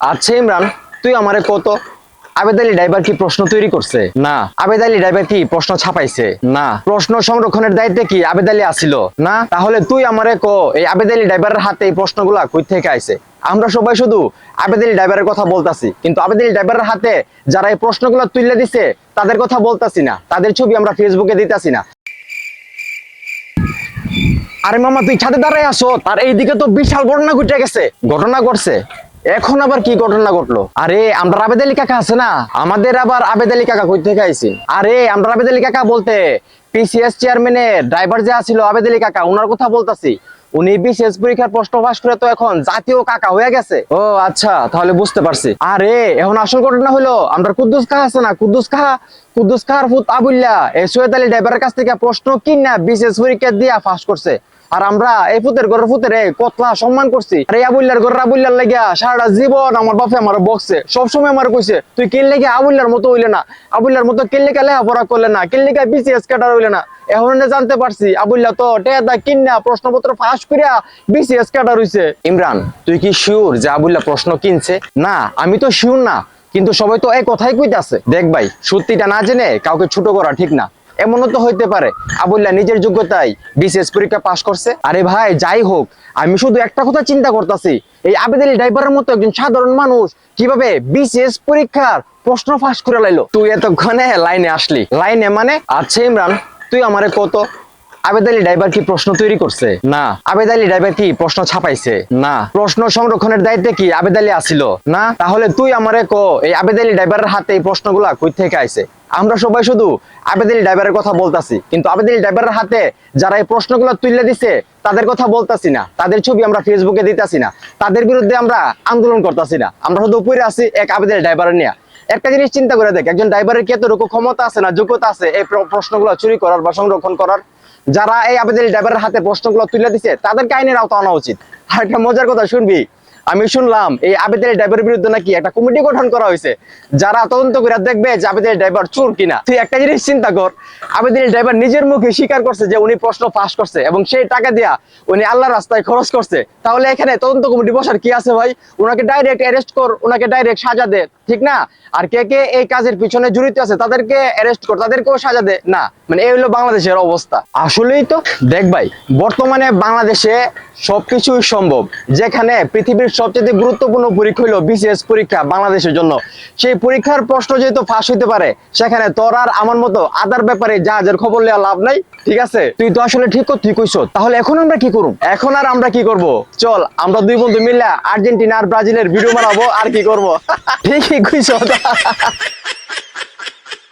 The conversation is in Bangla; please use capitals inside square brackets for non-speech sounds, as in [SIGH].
আচ্ছা ইমরান তুই আমারে কত? আবেদ আলী ড্রাইভার কি প্রশ্ন তৈরি করছে? না। আবেদ আলী ড্রাইভার কি প্রশ্ন ছাপাইছে? না। প্রশ্ন সংরক্ষণের দায়িত্বে কি আবেদ আলী আসিল না। তাহলে তুই আমারে ক এই আবেদ আলী ড্রাইভারের হাতে এই প্রশ্নগুলা কই থেকে আইছে? আমরা সবাই শুধু আবেদ আলী ড্রাইভারের কথা বলতাছি কিন্তু আবেদ আলী ড্রাইভারের হাতে যারা এই প্রশ্নগুলো তুলে দিছে তাদের কথা বলতাছি না। তাদের ছবি আমরা ফেসবুকে দিতাছি না। আরে মামা তুই ছাদে দাঁড়ায় আসো তার এইদিকে তো বিশাল ঘটনা ঘটে গেছে। ঘটনা ঘটছে। এখন আবার কি ঘটনা ঘটলো? আরে, আমরা আবেদ আলী কাকা আছে না? আমাদের আবার আবেদ আলী কাকা কই থেকে আইছি? আরে, আমরা আবেদ আলী কাকা বলতে পিসিএস চেয়ারম্যানের ড্রাইভার যে আছিল আবেদ আলী কাকা ওনার কথা বলতাছি। উনি বিশেষ পরীক্ষার প্রশ্ন ফাঁস করে তো এখন জাতীয় কাকা হয়ে গেছে। ও আচ্ছা তাহলে বুঝতে পারছি। আরে, এখন আসল ঘটনা হলো, আমরা কুদ্দুস কাহা আছে না? কুদ্দুস কাহা কুদ্দুস কাহার ফুত আবুল্লাহ এই সৈয়দ আলী ড্রাইভারের কাছ থেকে প্রশ্ন কিনা বিশেষ পরীক্ষা দিয়া ফাঁস করছে। আর আমরা এই ফুতের ঘরের ফুতের কতলা সম্মান করছি। আর এই আবুল্লার ঘরের আবুল্লার লাগিয়া সারাটা জীবন আমার বাপে আমার বকছে। সবসময় আমার কইছে তুই কিন লেগে আবুল্লার মতো হইলে না। আবুল্লার মতো কিনলে কে লেখাপড়া করলে না। কিনলে কে বিসিএস ক্যাডার হইলে না। এখন জানতে পারছি আবুল্লাহ তো টেদা কিনা প্রশ্নপত্র ফাঁস করিয়া বিসিএস ক্যাডার হইছে। ইমরান তুই কি শিওর যে আবুল্লাহ প্রশ্ন কিনছে? না আমি তো শিওর না কিন্তু সবাই তো এই কথাই কইতাছে। দেখ ভাই সত্যিটা না জেনে কাউকে ছোট করা ঠিক না। এমনও তো হইতে পারে। আবুল্লাহ নিজের যোগ্যতায় বিশেষ পরীক্ষা পাশ করছে। আরে ভাই, যাই হোক, আমি শুধু একটা কথা চিন্তা করতেছি। এই আবেদ আলী ড্রাইভারের মতো একজন সাধারণ মানুষ কীভাবে বিশেষ পরীক্ষার প্রশ্ন ফাঁস করে লাইলো? তুই এতক্ষণে লাইনে আসলি। লাইনে মানে আচ্ছা ইমরান, তুই আমারে কত? আবেদ আলী ড্রাইভার কি প্রশ্ন তৈরি করছে? না। আবেদ আলী ড্রাইভার কি প্রশ্ন ছাপাইছে? না। প্রশ্ন সংরক্ষণের দায়িত্বে কি আবেদ আলী আসিল? না। তাহলে তুই আমারে ক, এই আবেদ আলী ড্রাইভারের হাতে এই প্রশ্নগুলা কই থেকে আইছে? আমরা সবাই শুধু আবেদ ড্রাইভারের কথা বলতাছি, কিন্তু আবেদ ড্রাইভারের হাতে যারা এই প্রশ্নগুলো তুলে দিছে, তাদের কথা বলতাছি না। তাদের ছবি আমরা ফেসবুকে দিতাছি না। তাদের বিরুদ্ধে আমরা আন্দোলন করতাছি না। আমরা শুধু উপরে আছি এক আবেদ আলী ড্রাইভার নিয়ে। একটা জিনিস চিন্তা করে দেখ, একজন ড্রাইভারের কি এতটুকু ক্ষমতা আছে না যোগ্যতা আছে এই প্র- প্রশ্নগুলো চুরি করার বা সংরক্ষণ করার? যারা এই আবেদন ড্রাইভারের হাতে প্রশ্নগুলো তুলে দিছে, তাদেরকে আইনের আওতা আনা উচিত। আর একটা মজার কথা শুনবি আমি শুনলাম এই আবেদন ড্রাইভারের বিরুদ্ধে নাকি একটা কমিটি গঠন করা হয়েছে, যারা তদন্ত করে দেখবে যে আবেদন ড্রাইভার চোর কিনা। তুই একটা জিনিস চিন্তা কর আবেদন ড্রাইভার নিজের মুখে স্বীকার করছে যে উনি প্রশ্ন পাস করছে এবং সেই টাকা দিয়া উনি আল্লাহ রাস্তায় খরচ করছে। তাহলে এখানে তদন্ত কমিটি বসার কি আছে ভাই? ওনাকে ডাইরেক্ট অ্যারেস্ট কর ওনাকে ডাইরেক্ট সাজা দে, ঠিক না? আর কে কে এই কাজের পিছনে জড়িত আছে, তাদেরকে অ্যারেস্ট কর, তাদেরকেও সাজা দে। না মানে এই হলো বাংলাদেশের অবস্থা। আসলেই তো, দেখ ভাই, বর্তমানে বাংলাদেশে সবকিছুই সম্ভব। যেখানে পৃথিবীর সবচেয়ে গুরুত্বপূর্ণ পরীক্ষা হলো বিসিএস পরীক্ষা বাংলাদেশের জন্য। সেই পরীক্ষার প্রশ্ন যেহেতু ফাঁস হইতে পারে, সেখানে তোর আর আমার মতো আদার ব্যাপারে যা যার খবর নেওয়া লাভ নাই, ঠিক আছে? তুই তো আসলে ঠিক তুই কইছো তাহলে এখন আমরা কি করব এখন আর আমরা কি করব? চল, আমরা দুই বন্ধু মিলে আর্জেন্টিনা আর ব্রাজিলের ভিডিও বানাবো, আর কি করব? [LAUGHS] ঠিকই কইস [LAUGHS]